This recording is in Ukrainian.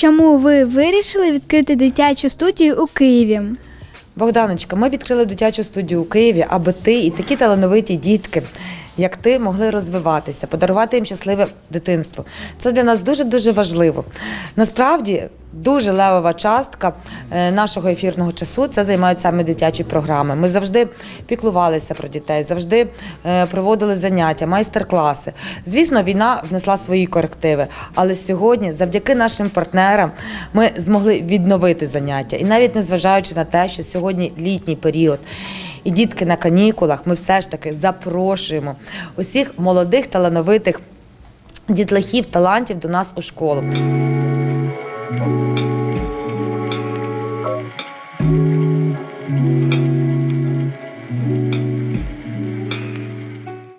Чому ви вирішили відкрити дитячу студію у Києві? Богданочка, ми відкрили дитячу студію у Києві, аби ти і такі талановиті дітки, як ти, могли розвиватися, подарувати їм щасливе дитинство. Це для нас дуже дуже важливо. Насправді Дуже левова частка е, нашого ефірного часу це займають саме дитячі програми. Ми завжди піклувалися про дітей, завжди е, проводили заняття, майстер-класи. Звісно, війна внесла свої корективи, але сьогодні, завдяки нашим партнерам, ми змогли відновити заняття. І навіть незважаючи на те, що сьогодні літній період. І дітки на канікулах ми все ж таки запрошуємо усіх молодих талановитих дітлахів, талантів до нас у школу. Música